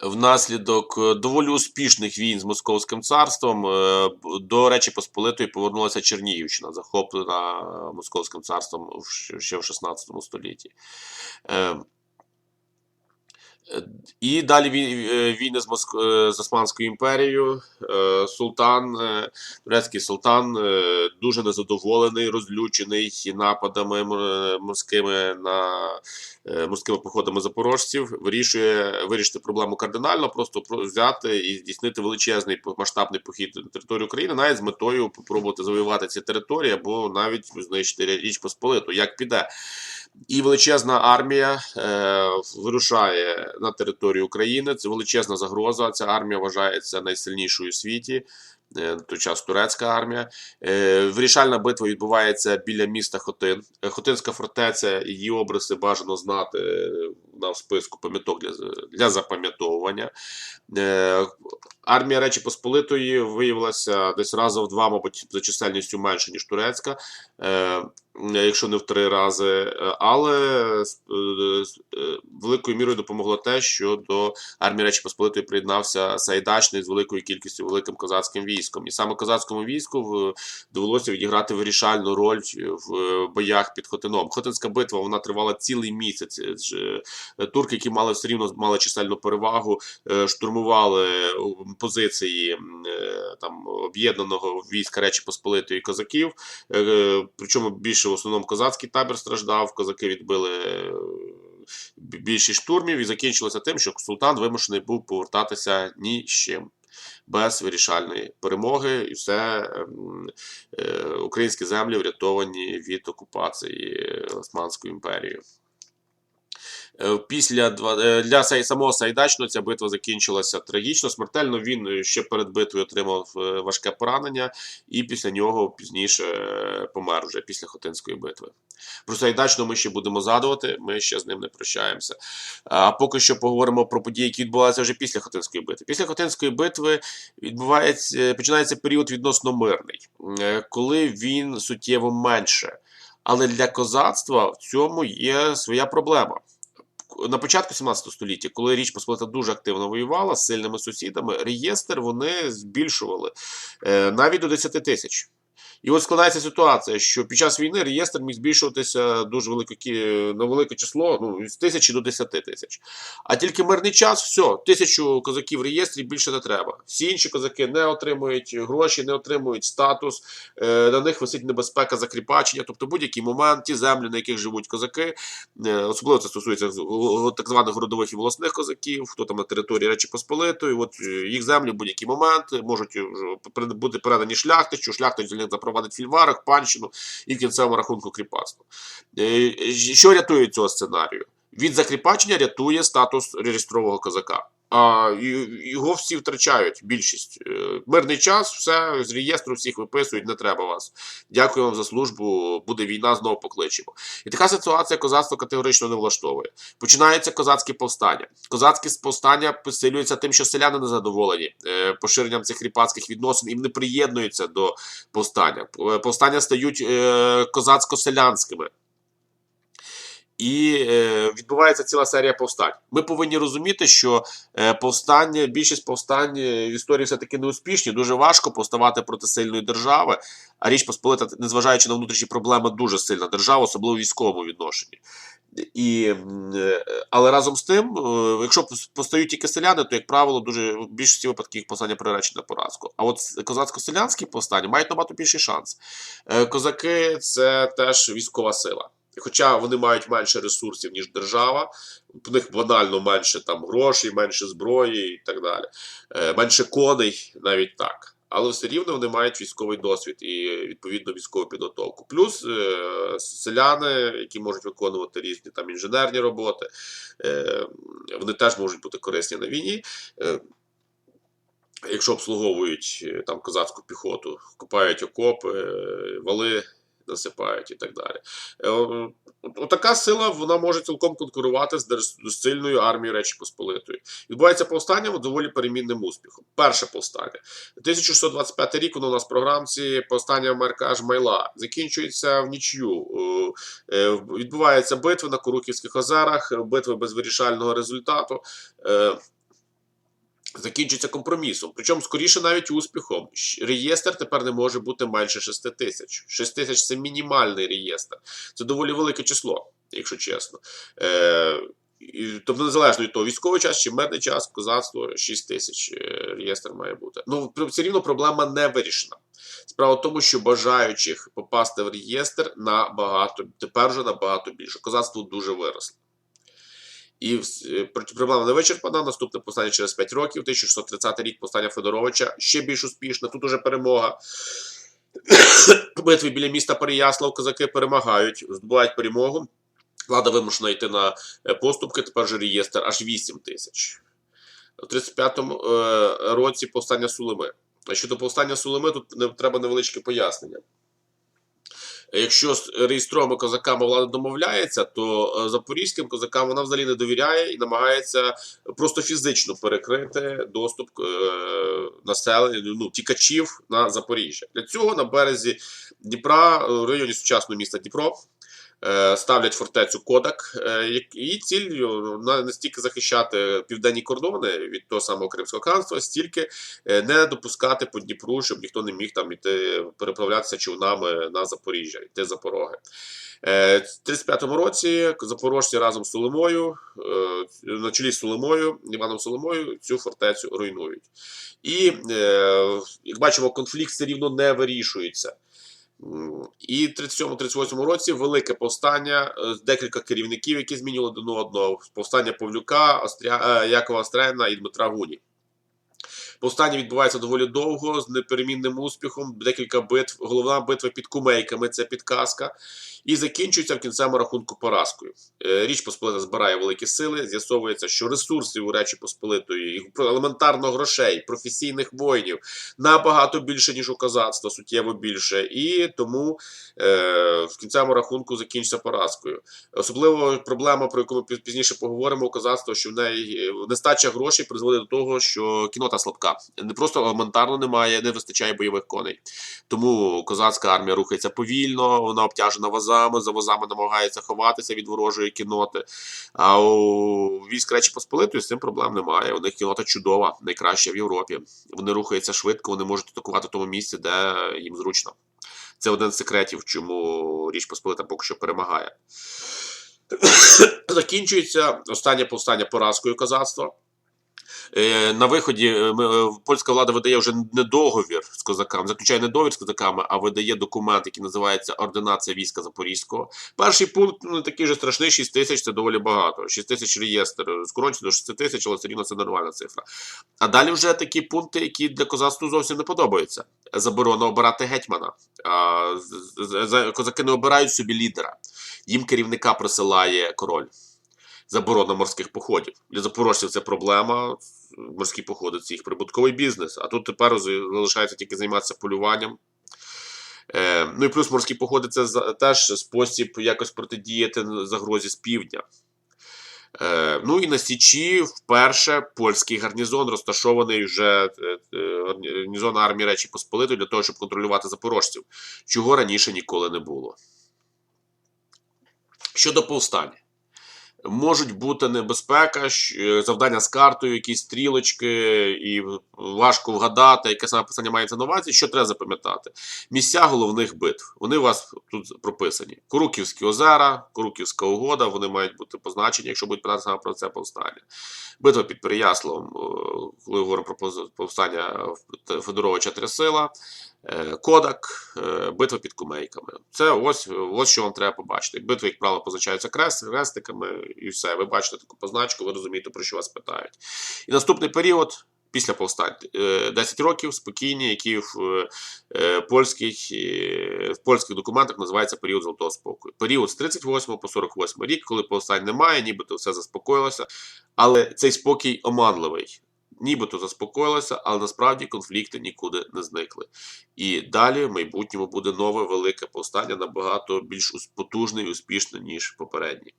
Внаслідок е, доволі успішних війн з Московським царством е, до Речі Посполитої повернулася Чернігівщина, захоплена е, Московським царством ще в 16 столітті. І далі е, війни з, Моск... е, з Османською імперією. Е, Султан, турецький султан дуже незадоволений, розлючений нападами морськими на морськими походами запорожців, вирішує вирішити проблему кардинально, просто про- взяти і здійснити величезний масштабний похід на територію України, навіть з метою попробувати завоювати ці території або навіть знищити Річ Посполиту, як піде. І величезна армія е, вирушає на територію України. Це величезна загроза. Ця армія вважається найсильнішою у світі. е, той час турецька армія. Е, Вирішальна битва відбувається біля міста Хотин. Е, Хотинська фортеця, її обриси бажано знати е, на списку пам'яток для, для запам'ятовування. Е, Армія Речі Посполитої виявилася десь разом в два, мабуть, за чисельністю менше, ніж турецька, е, якщо не в три рази. Е, Але е, е, великою мірою допомогло те, що до армії Речі Посполитої приєднався Сайдачний з великою кількістю великим козацьким військом. І саме козацькому війську в- довелося відіграти вирішальну роль в е, боях під Хотином. Хотинська битва вона тривала цілий місяць. Е, Турки, які мали все рівно мали чисельну перевагу, е, штурмували е, позиції там об'єднаного війська Речі Посполитої козаків. Причому більше в основному козацький табір страждав. Козаки відбили більшість штурмів і закінчилося тим, що султан вимушений був повертатися ні з чим. Без вирішальної перемоги, і все ем, е, українські землі врятовані від окупації Османською імперією. Е, Після е, для самого Сайдачного ця битва закінчилася трагічно. Смертельно він е, ще перед битвою отримав важке поранення, і після нього пізніше помер вже після Хотинської битви. Про Сайдачного ми ще будемо згадувати, ми ще з ним не прощаємося. А поки що поговоримо про події, які відбувалися вже після Хотинської битви. Після Хотинської битви відбувається, починається період відносно мирний, коли він суттєво менше. Але для козацтва в цьому є своя проблема на початку 17 століття, коли Річ Посполита дуже активно воювала з сильними сусідами, реєстр вони збільшували е, навіть до 10 тисяч. І от складається ситуація, що під час війни реєстр міг збільшуватися дуже велике на велике число, ну з тисячі до 10 тисяч. А тільки мирний час, все, тисячу козаків в реєстрі більше не треба. Всі інші козаки не отримують гроші, не отримують статус, е, на них висить небезпека закріпачення. Тобто, будь-який момент ті землі, на яких живуть козаки, е, особливо це стосується так званих городових і волосних козаків, хто там на території Речі Посполитої. От е, їх землі в будь-який момент можуть бути передані шляхтичу, шляхтич запровадить фільварах, панщину і в кінцевому рахунку кріпацтво. Е, Що рятує цього сценарію? Від закріпачення рятує статус реєстрового козака. А його всі втрачають. Більшість Е, мирний час, все з реєстру всіх виписують. Не треба вас. Дякую вам за службу. Буде війна, знову покличемо. І така ситуація козацтво категорично не влаштовує. Починається козацьке повстання. Козацьке повстання посилюється тим, що селяни незадоволені е, поширенням цих кріпацьких відносин і не приєднуються до повстання. Повстання стають е, козацько-селянськими. І е, відбувається ціла серія повстань. Ми повинні розуміти, що е, повстання, більшість повстань е, в історії все-таки не успішні. Дуже важко повставати проти сильної держави. А Річ Посполита, незважаючи на внутрішні проблеми, дуже сильна держава, особливо в військовому відношенні. І, але разом з тим, якщо постають тільки селяни, то, як правило, дуже в більшості випадків їх повстання приречені на поразку. А от козацько-селянські повстання мають набагато більший шанс. Козаки це теж військова сила. І Хоча вони мають менше ресурсів, ніж держава, в них банально менше там грошей, менше зброї і так далі, Е, менше коней, навіть так. Але все рівно вони мають військовий досвід і відповідно військову підготовку. Плюс е, селяни, які можуть виконувати різні там інженерні роботи, е, вони теж можуть бути корисні на війні. Е, Якщо обслуговують е, там козацьку піхоту, копають окопи, е, вали насипають і так далі. Е, о- от Така сила вона може цілком конкурувати з сильною армією Речі Посполитої. Відбувається повстання доволі перемінним успіхом. Перше повстання. 1625 рік воно у нас програмці повстання Марка Жмайла закінчується в нічю. Е, е, Відбуваються битви на Куруківських озерах, битви без вирішального результату. Закінчиться компромісом. Причому скоріше навіть успіхом. Реєстр тепер не може бути менше 6 тисяч. 6 тисяч це мінімальний реєстр. Це доволі велике число, якщо чесно. Е, тобто, незалежно від того, військовий час чи мирний час, козацтво 6 тисяч е, реєстр має бути. Ну, все рівно проблема не вирішена. Справа в тому, що бажаючих попасти в реєстр набагато, тепер вже набагато більше. Козацтво дуже виросло. І е, проблема не вичерпана. Наступне повстання через 5 років, 1630 рік повстання Федоровича, ще більш успішне. Тут уже перемога. Битві біля міста Переяслав козаки перемагають, здобувають перемогу. Влада вимушена йти на е, поступки, тепер же реєстр аж 8 тисяч. У 35-му е, році повстання Сулими. Щодо повстання Сулими, тут треба невеличке пояснення. Якщо з реєстровими козаками влада домовляється, то е, запорізьким козакам вона взагалі не довіряє і намагається просто фізично перекрити доступ е, населення, ну, тікачів на Запоріжжя. Для цього на березі Дніпра, е, в районі сучасного міста Дніпро, ставлять фортецю Кодак. е, І ціль е, на- не стільки захищати південні кордони від того самого Кримського ханства, стільки е, не допускати по Дніпру, щоб ніхто не міг там іти переправлятися човнами на Запоріжжя, йти за пороги. Е, В 35-му році запорожці разом з Сулимою, е, на чолі з Сулимою, Іваном Сулимою, цю фортецю руйнують. І, е, як бачимо, конфлікт все рівно не вирішується. І в 37-38 році велике повстання, е, декілька керівників, які змінювали до одного. Повстання Павлюка, Остря... е, Якова Остряна і Дмитра Гуні. Повстання відбувається доволі довго, з неперемінним успіхом, декілька битв. Головна битва під кумейками це підказка. І закінчується в кінцевому рахунку поразкою. Е, Річ Посполита збирає великі сили. З'ясовується, що ресурсів у Речі Посполитої, елементарно грошей, професійних воїнів набагато більше, ніж у козацтва, суттєво більше. І тому е, в кінцевому рахунку закінчиться поразкою. Особливо проблема, про яку ми пізніше поговоримо у козацтва, що в неї е, нестача грошей призводить до того, що кінота слабка. Не просто елементарно немає, не вистачає бойових коней. Тому козацька армія рухається повільно, вона обтяжена вазами, за вазами намагається ховатися від ворожої кіноти. А у військ Речі Посполитої з цим проблем немає. У них кінота чудова, найкраща в Європі. Вони рухаються швидко, вони можуть атакувати в тому місці, де їм зручно. Це один з секретів, чому Річ Посполита поки що перемагає. Закінчується останнє повстання поразкою козацтва. Е, На виході е, е, польська влада видає вже не договір з козаками, заключає не договір з козаками, а видає документ, який називається Ординація війська Запорізького. Перший пункт ну, такий же страшний, 6 тисяч це доволі багато. 6 тисяч реєстр, скорочено до 6 тисяч, але все рівно це нормальна цифра. А далі вже такі пункти, які для козацтва зовсім не подобаються. Заборона обирати гетьмана. Козаки не обирають собі лідера. Їм керівника присилає король. Заборона морських походів. Для запорожців це проблема. Морські походи це їх прибутковий бізнес. А тут тепер залишається тільки займатися полюванням. Е, ну і плюс морські походи це теж спосіб якось протидіяти загрозі з півдня. Е, ну і на Січі вперше польський гарнізон розташований вже е, е, гарнізон армії Речі Посполитої для того, щоб контролювати запорожців, чого раніше ніколи не було. Щодо повстання. Можуть бути небезпека, е, завдання з картою, якісь стрілочки, і важко вгадати, яке саме писання мається на увазі. Що треба запам'ятати? Місця головних битв. Вони у вас тут прописані. Куруківські озера, Куруківська угода, вони мають бути позначені, якщо будуть питати саме про це повстання. Битва під Переяславом, е, коли говоримо про повстання Федоровича Трясила, Кодак, е, битва під кумейками. Це ось, ось що вам треба побачити. Битви, як правило, позначаються крест, хрестиками і все. Ви бачите таку позначку, ви розумієте, про що вас питають. І наступний період. Після повстань Е, 10 років спокійні, які в е, польських, е, в польських документах називається період золотого спокою. Період з 38 по 48 рік, коли повстань немає, нібито все заспокоїлося. Але цей спокій оманливий. Нібито заспокоїлося, але насправді конфлікти нікуди не зникли. І далі в майбутньому буде нове велике повстання, набагато більш потужне і успішне, ніж попереднє.